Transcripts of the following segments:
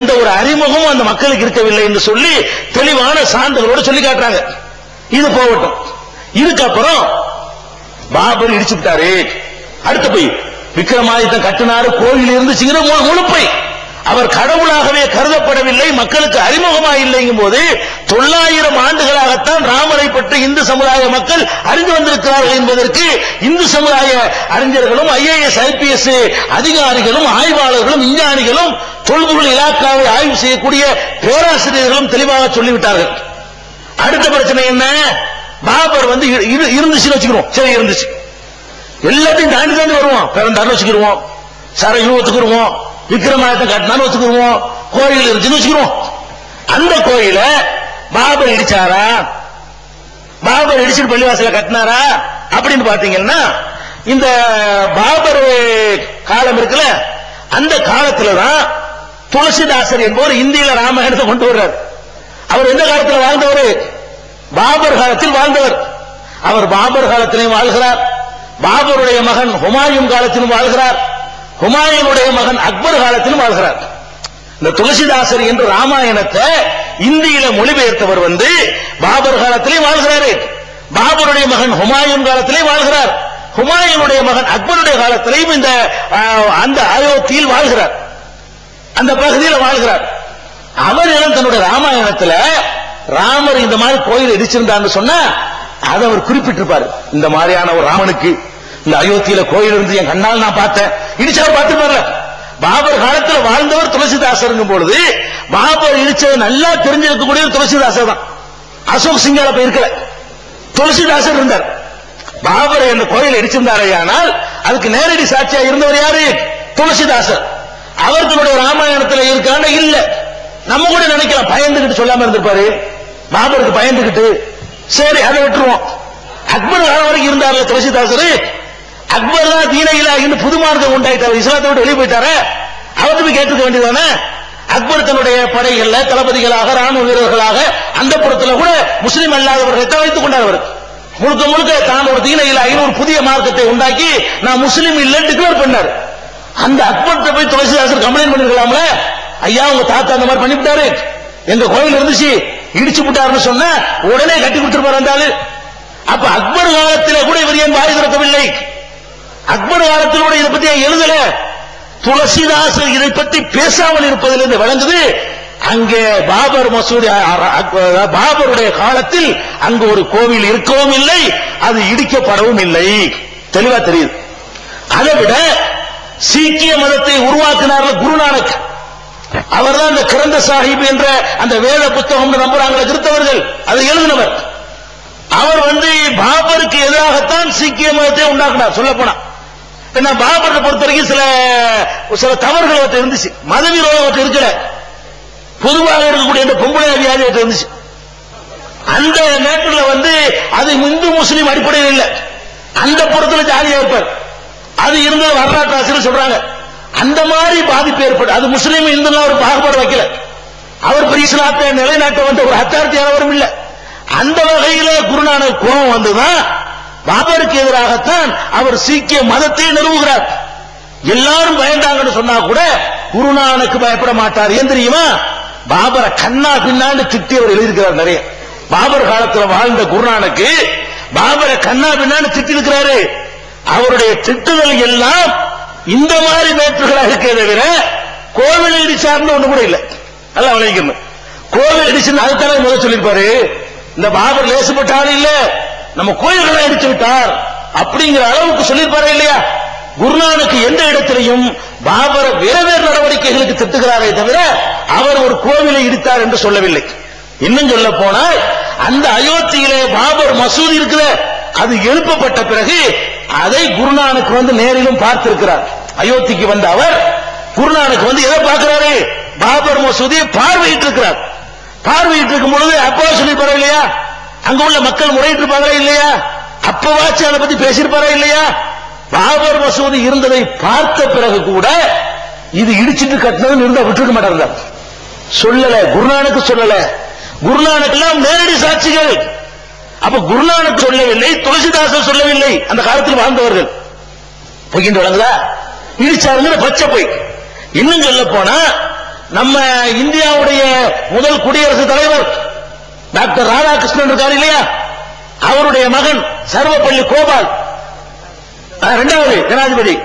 இந்த ஒரு அறிமுகம் அந்த மக்களுக்கு இருக்கவில்லை என்று சொல்லி தெளிவான சான்றுகளோடு சொல்லி காட்டுறாங்க. இது போகட்டும். இதுக்கப்புறம் பாபர் இடிச்சு விட்டாரு அடுத்து போய் விக்ரமாதித்தன் கட்டினாரு கோயில் இருந்துச்சுங்கிற முழுப்பை அவர் கடவுளாகவே கருதப்படவில்லை மக்களுக்கு அறிமுகமா இல்லைங்கும் போது தொள்ளாயிரம் ஆண்டுகளாகத்தான் ராமரை பற்றி இந்து சமுதாய மக்கள் அறிந்து வந்திருக்கிறார்கள் என்பதற்கு இந்து சமுதாய அறிஞர்களும் ஐஏஎஸ் ஐபிஎஸ் அதிகாரிகளும் ஆய்வாளர்களும் விஞ்ஞானிகளும் தொழுதுகள் இலாக்காவை ஆய்வு செய்யக்கூடிய பேராசிரியர்களும் தெளிவாக சொல்லிவிட்டார்கள். அடுத்த பிரச்சனை என்ன? பாபர் வந்து இரு- இரு- இருந்துச்சுன்னு வச்சுக்கிறோம். சரி இருந்துச்சு. எல்லாத்தையும் தாண்டி தாண்டி வருவோம். பிறந்தாரு வச்சுக்கிடுவோம். சரையும் ஒத்துக்கிடுவோம் விக்ரமாயத்தை கட்டினாலும் வச்சுக்கிடுவோம். கோயில் இருந்துச்சுன்னு வச்சுக்கிறோம் அந்த கோயில பாபர் இடிச்சாரா? பாபர் இடிச்சிட்டு பள்ளிவாசல கட்டினாரா? அப்படின்னு பாத்தீங்கன்னா இந்த பாபர் காலம் இருக்குல்ல அந்த காலத்துல தான் துளசிதாசர் என்பவர் இந்தியில ராமாயணத்தை கொண்டு வர்றார். அவர் எந்த காலத்துல வாழ்ந்தவர்? பாபர் காலத்தில் வாழ்ந்தவர். அவர் பாபர் காலத்திலையும் வாழ்கிறார். பாபருடைய மகன் ஹுமாயூன் காலத்திலும் வாழ்கிறார். ஹுமாயூனுடைய மகன் அக்பர் காலத்திலும் வாழ்கிறார். இந்த துளசிதாசர் என்று ராமாயணத்தை இந்தியில மொழிபெயர்த்தவர் வந்து பாபர் காலத்திலே வாழ்கிறாரு. பாபருடைய மகன் ஹுமாயூன் காலத்திலே வாழ்கிறார். ஹுமாயூனுடைய மகன் அக்பருடைய காலத்திலையும் இந்த அந்த அயோத்தியில் வாழ்கிறார். அந்த பகுதியில் வாழ்கிறார். அவர் இடம் தன்னுடைய ராமாயணத்துல ராமர் இந்த மாதிரி கோயில் இடிச்சிருந்தான்னு சொன்னா அதை அவர் குறிப்பிட்டிருப்பாரு. இந்த மாதிரியான ஒரு ராமனுக்கு இந்த அயோத்தியில கோயில் இருந்து என் கண்ணால் நான் பார்த்தேன். இடிச்சவர் பார்த்துப்பார்ல பாபர் காலத்தில் வாழ்ந்தவர் துளசிதாசருங்கும் பொழுது பாபர் இடிச்சது நல்லா தெரிஞ்சிருக்கக்கூடிய துளசிதாசர் தான். அசோக் சிங்கால போயிருக்கல துளசிதாசர் இருந்தார். பாபர் அந்த கோயில் இடிச்சிருந்தாரையானால் அதுக்கு நேரடி சாட்சியா இருந்தவர் யாரு? துளசிதாசர். அவர் தன்னுடைய ராமாயணத்துல இருக்கான இல்ல. நம்ம கூட நினைக்கலாம். பயந்துகிட்டு சொல்லாம இருந்திருப்பாரு. பாபருக்கு பயந்துகிட்டு சரி அதை விட்டுருவோம். அக்பர் வரைக்கும் இருந்தார்ல துளசிதாசர். அக்பர் தான் தீனையில இருந்து புது மார்க்கம் உண்டாயிட்டார். இஸ்லாத்தை விட்டு வெளியே போயிட்டாரு? அவர்கிட்ட போய் கேட்டுக்க வேண்டியதானே அக்பர் தன்னுடைய படைகள்ல தளபதிகளாக ராணுவ வீரர்களாக அந்த புறத்துல கூட முஸ்லீம் அல்லாதவர்களை தவிர்த்துக் வைத்துக் கொண்டார் அவர். முழுக்க முழுக்க தான் ஒரு தீனையில ஒரு புதிய மார்க்கத்தை உண்டாக்கி நான் முஸ்லீம் இல்லைன்னு டிக்ளேர் பண்ணார். அந்த அக்பர்கிட்ட போய் துளசிதாசர் கம்ப்ளைண்ட் பண்ணிருக்கலாம்ல? ஐயா உங்க தாத்தா அந்த மாதிரி பண்ணிவிட்டாரு. எங்க கோயில் இருந்துச்சு இடிச்சு விட்டாருன்னு சொன்ன உடனே கட்டி கொடுத்துருப்பாரு அந்த ஆளு. அப்ப அக்பர் காலத்தில் கூட இவர் ஏன் வாய் திறக்கவில்லை? அக்பர் காலத்தில் கூட இதை பத்தி எழுதல? துளசிதாசர் இதை பற்றி பேசாமல் இருப்பதிலிருந்து விளங்குது அங்கே பாபர் மசூதி பாபருடைய காலத்தில் அங்கு ஒரு கோவில் இருக்கவும் இல்லை அது இடிக்கப்படவும் இல்லை. தெளிவா தெரியுது. அதை விட சீக்கிய மதத்தை உருவாக்கினார் குருநானக். அவர்தான் அந்த கிரந்த சாஹிப் என்ற அந்த வேத புத்தகம் நம்புறாங்களே கிறிஸ்தவர்கள். அதை எழுதினவர். அவர் வந்து பாபருக்கு எதிராகத்தான் சீக்கிய மதத்தை உண்டாக்குனார் சொல்ல போனா என்ன பாபரை பொறுத்த வரைக்கும் சில சில தவறுகள் அவற்றை இருந்துச்சு. மத விரோதம் அவர்கிட்ட இருக்கல. பொதுவாக இருக்கக்கூடிய இந்த பொம்பளை வியாதி அவற்றை இருந்துச்சு. அந்த நேரத்தில் வந்து அது இந்து முஸ்லீம் அடிப்படையில் இல்லை. அந்த புறத்தில் ஜாலியா இருப்பார். அது இருந்தது வரலாற்று ஆசிரியர் சொல்றாங்க. அந்த மாதிரி பாதிப்பு ஏற்படும் அது முஸ்லீம் இந்துலாம் ஒரு பாகுபாடு வைக்கல. அவர் பெரிய இஸ்லாத்தை நிலைநாட்ட வந்த ஒரு அத்தாரிட்டியானவரும் இல்ல. அந்த வகையில குருநானக் கோபம் வந்துதான் பாபருக்கு எதிராகத்தான் அவர் சீக்கிய மதத்தை நிறுவுகிறார். எல்லாரும் பயந்தாங்கன்னு சொன்னா கூட குருநானுக்கு பயப்பட மாட்டார். ஏன் தெரியுமா? பாபரை கண்ணா பின்னான்னு திட்டி அவர் எழுதியிருக்கிறார் நிறைய. பாபர் காலத்தில் வாழ்ந்த குருநானக்கு பாபரை கண்ணா பின்னான்னு திட்டி இருக்கிறாரு அவருடைய திட்டுதல் எல்லாம் இந்த மாதிரி மேற்றுகளா இருக்கே தவிர கோவில் இடிச்சார்னு ஒண்ணு கூட இல்லை. நல்லா விளைவிக்கணும் கோவில் இடிச்சுன்னு அதுதானே முதல் சொல்லியிருப்பாரு. இந்த பாபர் லேசுப்பட்டாரு இல்ல நம்ம கோயில்களை இடிச்சு விட்டார் அப்படிங்கிற அளவுக்கு சொல்லியிருப்பாரு இல்லையா? குருநானுக்கு எந்த இடத்திலையும் பாபர வேற வேறு நடவடிக்கைகளுக்கு திட்டுகிறாரே தவிர அவர் ஒரு கோவிலை இடித்தார் என்று சொல்லவில்லை. இன்னும் சொல்ல போனால் அந்த அயோத்தியிலே பாபர் மசூதி இருக்கிற அது எழுப்பப்பட்ட பிறகு அதை குருநானுக்கு வந்து நேரிலும் பார்த்திருக்கிறார். அயோத்திக்கு வந்த அவர் குருநானுக்கு வந்து எதை பார்க்கிறாரு? பாபர் மசூதியை பார்வையிட்டு இருக்கிறார் பார்வையிட்டு இருக்கும் பொழுது அப்பா சொல்லிப்பாரா இல்லையா? அங்க உள்ள மக்கள் முறையிட்டு இருப்பாங்களா இல்லையா? அப்பவாச்சு அதை பத்தி பேசியிருப்பாரா இல்லையா? பாபர் மசூதி இருந்ததை பார்த்த பிறகு கூட இது இடிச்சிட்டு கட்டினதுன்னு இருந்தா விட்டுருக்க மாட்டார் சொல்லல குருநானக்கு சொல்லல. குருநானக் எல்லாம் நேரடி சாட்சிகள். அப்ப குருநானக் சொல்லவில்லை துளசிதாசர் சொல்லவில்லை அந்த காலத்தில் வாழ்ந்தவர்கள். பொய்கின்ற வழங்குதா இடிச்சாருங்கிற பச்சை பொய். இன்னும் சொல்ல போனா நம்ம இந்தியாவுடைய முதல் குடியரசு தலைவர் டாக்டர் ராதாகிருஷ்ணன் இருக்காரு இல்லையா? அவருடைய மகன் சர்வப்பள்ளி கோபால். ஆ, இரண்டாவது ஜனாதிபதி.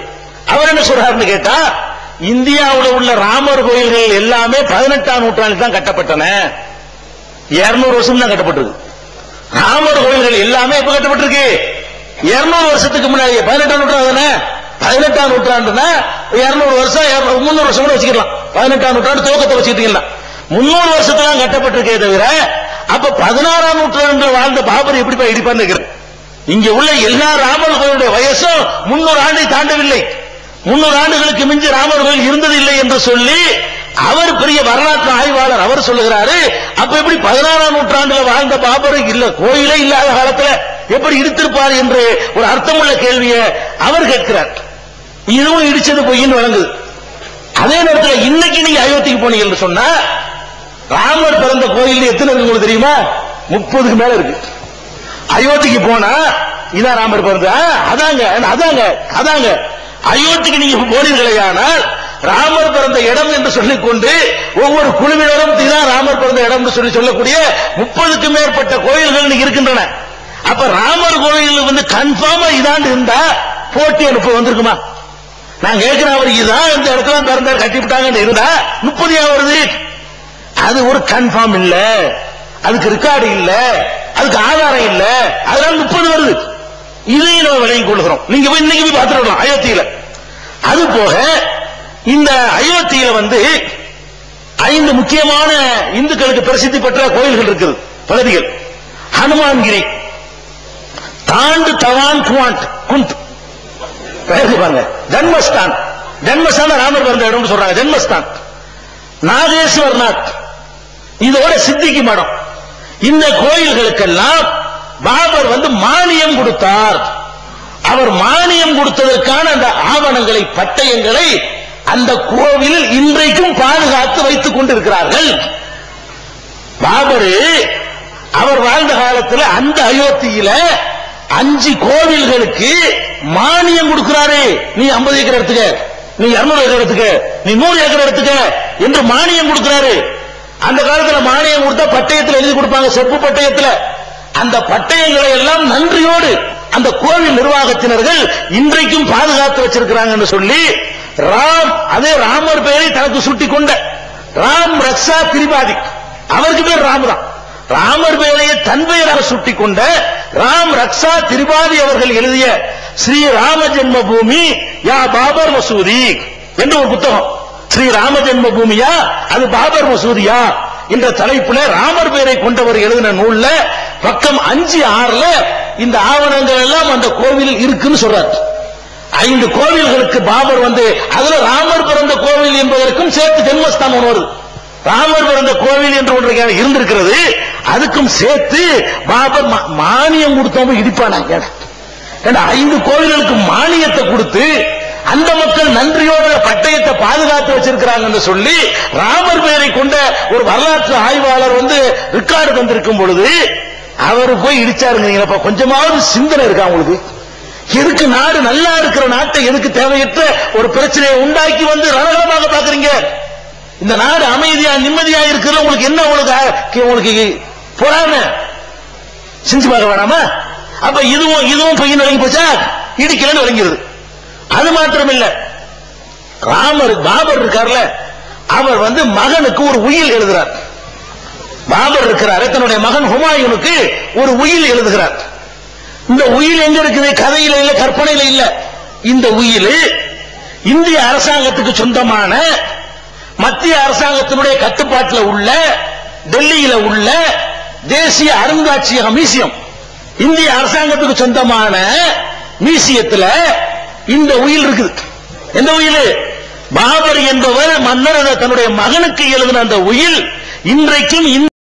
அவர் என்ன சொல்றாருன்னு கேட்டா இந்தியாவில் உள்ள ராமர் கோயில்கள் எல்லாமே பதினெட்டாம் நூற்றாண்டில் தான் கட்டப்பட்டன. இருநூறு வருஷம் தான் கட்டப்பட்டிருக்கு. ராமர் கோயில்கள் எல்லாமே எப்ப கட்டப்பட்டிருக்கு? இருநூறு வருஷத்துக்கு முன்னாடி பதினெட்டாம் நூற்றாண்டு தானே? பதினெட்டாம் நூற்றாண்டுனா இருநூறு வருஷம் முன்னூறு முந்நூறு வருஷம் கூட வச்சுக்கலாம். பதினெட்டாம் நூற்றாண்டு துவக்கத்தை வச்சுக்கிட்டீங்களா முன்னூறு வருஷத்துல கட்டப்பட்டிருக்கே தவிர அப்ப பதினாறாம் நூற்றாண்டு வாழ்ந்த பாபர் எப்படி போய் இடிப்பான்னு கேக்குறேன். இங்க உள்ள எல்லா ராமர் கோயிலுடைய வயசும் முன்னூறு ஆண்டை தாண்டவில்லை. முன்னூறு ஆண்டுகளுக்கு மிஞ்சி ராமர் கோயில் இருந்ததில்லை என்று சொல்லி அவர் பெரிய வரலாற்று ஆய்வாளர் அவர் சொல்லுகிறாரு அப்ப எப்படி பதினாறாம் நூற்றாண்டுல வாழ்ந்த பாபர் இல்ல கோயிலே இல்லாத காலத்துல எப்படி இடித்திருப்பார் என்று ஒரு அர்த்தமுள்ள கேள்வியை அவர் கேட்கிறார். இதுவும் இடிச்சது பொய்ன்னு வழங்குது அதே நேரத்தில் இன்னைக்கு நீங்க அயோத்திக்கு போனீங்க என்று சொன்னா ராமர் பிறந்த கோயில் எத்தனை இருக்கு உங்களுக்கு தெரியுமா? முப்பதுக்கு மேல இருக்கு. அயோத்திக்கு போனா இதான் ராமர் பிறந்த அதாங்க அதாங்க அதாங்க. அயோத்திக்கு நீங்க போனீர்களேயானால் ராமர் பிறந்த இடம் என்று சொல்லிக்கொண்டு ஒவ்வொரு குழுவினரும் இதுதான் ராமர் பிறந்த இடம் என்று சொல்லி சொல்லக்கூடிய முப்பதுக்கு மேற்பட்ட கோயில்கள் இன்னைக்கு இருக்கின்றன. அப்ப ராமர் கோயில் வந்து கன்ஃபார்மா இதாண்டு இருந்தா போட்டி அனுப்ப வந்திருக்குமா? நான் கேட்கிறேன் அவர் இதான் இந்த இடத்துல பிறந்தார் கட்டிவிட்டாங்கன்னு இருந்தா முப்பது ஏன் வருது? அது ஒரு கன்ஃபார்ம் இல்ல. அதுக்கு ரெக்கார்டு இல்ல. அதுக்கு ஆதாரம் இல்ல. அதனால முப்பது வருது. இதையும் நம்ம விளங்கிக் கொள்கிறோம். நீங்க போய் இன்னைக்கு போய் பார்த்துடலாம் அயோத்தியில. அது போக இந்த அயோத்தியில வந்து ஐந்து முக்கியமான இந்துக்களுக்கு பிரசித்தி பெற்ற கோயில்கள் இருக்குது பகுதிகள் ஹனுமான்கிரி தாண்டு தவான் குவாண்ட் குந்த் பெயருக்கு பாருங்க. ஜன்மஸ்தான் ஜன்மஸ்தான் ராமர் பிறந்த இடம்னு சொல்றாங்க. ஜன்மஸ்தான் நாகேஸ்வர்நாத் இதோட சித்திக்கு மடம். இந்த கோயில்களுக்கெல்லாம் பாபர் வந்து மானியம் கொடுத்தார். அவர் மானியம் கொடுத்ததற்கான அந்த ஆவணங்களை பட்டயங்களை அந்த கோவில் இன்றைக்கும் பாதுகாத்து வைத்துக் கொண்டிருக்கிறார்கள். பாபரு அவர் வாழ்ந்த காலத்துல அந்த அயோத்தியில அஞ்சு கோவில்களுக்கு மானியம் கொடுக்கிறாரு. நீ 50 ஏக்கர் எடுத்துக்க நீ 200 ஏக்கர் எடுத்துக்க நீ நூறு ஏக்கர் எடுத்துக்க என்று மானியம் கொடுக்கிறாரு. அந்த காலத்துல மானியம் கொடுத்தா பட்டயத்துல எழுதி கொடுப்பாங்க செப்பு பட்டயத்துல. அந்த பட்டயங்களை எல்லாம் நன்றியோடு அந்த கோவில் நிர்வாகத்தினர்கள் இன்றைக்கும் பாதுகாத்து வச்சிருக்கிறாங்கன்னு சொல்லி ராம் அதே ராமர் பெயரை தனக்கு சுட்டி கொண்ட ராம் ரக்ஷா திரிபாதி. அவருக்கு பேர் ராம் தான். ராமர் பெயரையே தன் பெயராக சுட்டிக் கொண்ட ராம் ரக்ஷா திரிபாதி அவர்கள் எழுதிய ஸ்ரீ ராம ஜென்ம பூமி யா பாபர் மசூதி என்று ஒரு புத்தகம். ஸ்ரீ ராம ஜென்ம பூமியா அது பாபர் மசூதியா என்ற தலைப்புல ராமர் பெயரை கொண்டவர் எழுதின நூல்ல பக்கம் அஞ்சு ஆறுல இந்த ஆவணங்கள் எல்லாம் அந்த கோவிலில் இருக்குன்னு சொல்றாரு. ஐந்து கோவில்களுக்கு பாபர் வந்து அதுல ராமர் பிறந்த கோவில் என்பதற்கும் சேர்த்து ஜென்மஸ்தானம் ஒன்று வருது. ராமர் பிறந்த கோவில் என்று ஒன்று இருந்திருக்கிறது அதுக்கும் சேர்த்து பாபர் மா- மானியம் கொடுத்தவங்க இடிப்பானாங்க ஐந்து கோவில்களுக்கு மானியத்தை கொடுத்து அந்த மக்கள் நன்றியோட பட்டயத்தை பாதுகாத்து வச்சிருக்கிறாங்கன்னு சொல்லி ராமர் பெயரை கொண்ட ஒரு வரலாற்று ஆய்வாளர் வந்து ரெக்கார்டு தந்திருக்கும் பொழுது அவர் போய் இடிச்சாருங்க கொஞ்சமாவது சிந்தனை இருக்கா உங்களுக்கு? எதுக்கு நாடு நல்லா இருக்கிற நாட்டை எதுக்கு தேவையற்ற ஒரு பிரச்சனையை உண்டாக்கி வந்து ரணகலமாக பாக்குறீங்க இந்த நாடு அமைதியா நிம்மதியா இருக்கிறது உங்களுக்கு என்ன உங்களுக்கு உங்களுக்கு பொறாம செஞ்சு பார்க்க வேணாமா? அப்ப இதுவும் இதுவும் பையன் வழங்கி போச்சா? இடிக்கலன்னு வழங்கிடுது அது மாத்திரம் இல்ல ராமர் பாபர் இருக்கார்ல அவர் வந்து மகனுக்கு ஒரு உயில் எழுதுறார். பாபர் இருக்கிறாரு. தன்னுடைய மகன் ஹுமாயூனுக்கு ஒரு உயில் எழுதுகிறார். இந்த உயில் எங்க இருக்குது? கதையில இல்ல கற்பனையில இல்ல. இந்த உயில் இந்திய அரசாங்கத்துக்கு சொந்தமான மத்திய அரசாங்கத்தினுடைய கட்டுப்பாட்டில் உள்ள டெல்லியில உள்ள தேசிய அருங்காட்சியகம் மியூசியம். இந்திய அரசாங்கத்துக்கு சொந்தமான மியூசியத்துல இந்த உயில் இருக்குது. எந்த உயில் பாபர் என்பவர் மன்னர் தன்னுடைய மகனுக்கு எழுதின அந்த உயில் இன்றைக்கும் இந்த